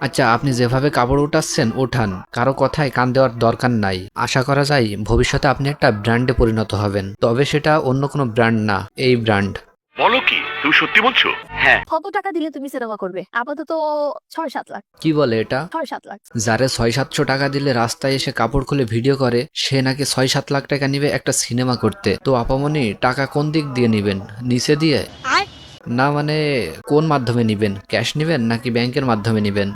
আচ্ছা আপনি যেভাবে কাপড় উঠাচ্ছেন ওঠান। কারও কথায় কান দেওয়ার দরকার নাই। আশা করা যায় ভবিষ্যতে আপনি একটা ব্র্যান্ডে পরিণত হবেন। তবে সেটা অন্য কোনো ব্র্যান্ড না এই ব্র্যান্ড। বলো কি তুমি সত্যি বলছো? হ্যাঁ। কত টাকা দিলে তুমি সিনেমা করবে? আপাতত ছয় সাত লাখ। কি বলে এটা? ছয় সাত লাখ। যারে ছয় সাতশো টাকা দিলে রাস্তায় এসে কাপড় খুলে ভিডিও করে সে নাকি ছয় সাত লাখ টাকা নিবে একটা সিনেমা করতে। তো আপামনি টাকা কোন দিক দিয়ে নিবেন? নিচে দিয়ে? না মানে কোন মাধ্যমে নিবেন? ক্যাশ নিবেন নাকি ব্যাংকের মাধ্যমে নিবেন?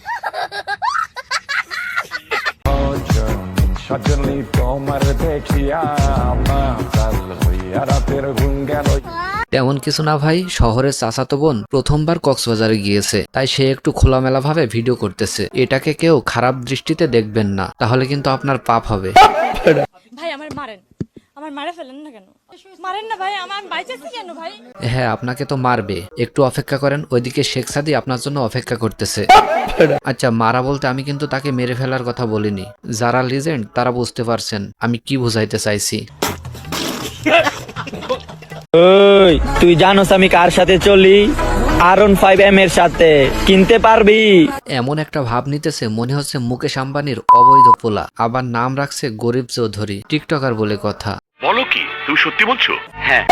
তেমন কিছু না ভাই, শহরের চাচাতো বোন প্রথমবার কক্সবাজারে গিয়েছে, তাই সে একটু খোলামেলা ভাবে ভিডিও করতেছে। এটাকে কেউ খারাপ দৃষ্টিতে দেখবেন না, তাহলে কিন্তু আপনার পাপ হবে। ভাই, আমার মারেন। আমার মারে ফেলেন না কেন? মারেন না ভাই আমার বাইচেছি কেন ভাই? হ্যাঁ আপনাকে তো মারবে। একটু অপেক্ষা করেন ওইদিকে শেখ সাদি আপনার জন্য অপেক্ষা করতেছে। আচ্ছা মারা বলতে আমি কিন্তু তাকে মেরে ফেলার কথা বলিনি। যারা লিজেন্ড তারা বুঝতে পারছেন আমি কি বুঝাইতে চাইছি। ওই তুই জানোস আমি কার সাথে চলি? আরন ফাইভ এম এর সাথে। কিনতে পারবি? এমন একটা ভাব নিতেছে মনে হচ্ছে মুকেশ আম্বানির অবৈধ পোলা। আবার নাম রাখছে গরিব চৌধুরী টিকটকার বলে কথা। বলো কি তুমি সত্যি বলছো? হ্যাঁ।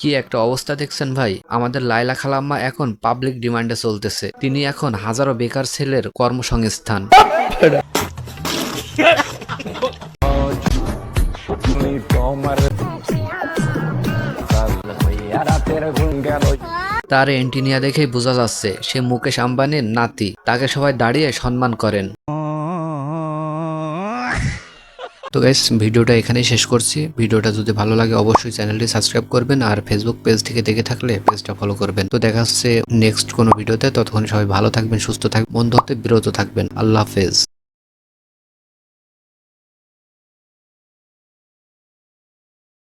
কি একটা অবস্থা দেখছেন ভাই? আমাদের লাইলা খালাম্মা এখন পাবলিক ডিমান্ডে চলতেছে। তিনি এখন হাজারো বেকার ছেলের কর্মসংস্থান। তোমার তার এন্টিনিয়া দেখেই বোঝা যাচ্ছে, সে মুকেশ আম্বানির নাতি। তাকে সবাই দাঁড়িয়ে সম্মান করেন। তো গাইস ভিডিওটা এখানেই শেষ করছি। ভিডিওটা যদি ভালো লাগে, অবশ্যই চ্যানেলটি সাবস্ক্রাইব করবেন আর ফেসবুক পেজ থেকে দেখে থাকলে পেজটা ফলো করবেন। তো দেখা হচ্ছে নেক্সট কোনো ভিডিওতে। ততক্ষণ সবাই ভালো থাকবেন, সুস্থ থাকবেন বন্ধু হতে বিরত থাকবেন। আল্লাহ হাফেজ।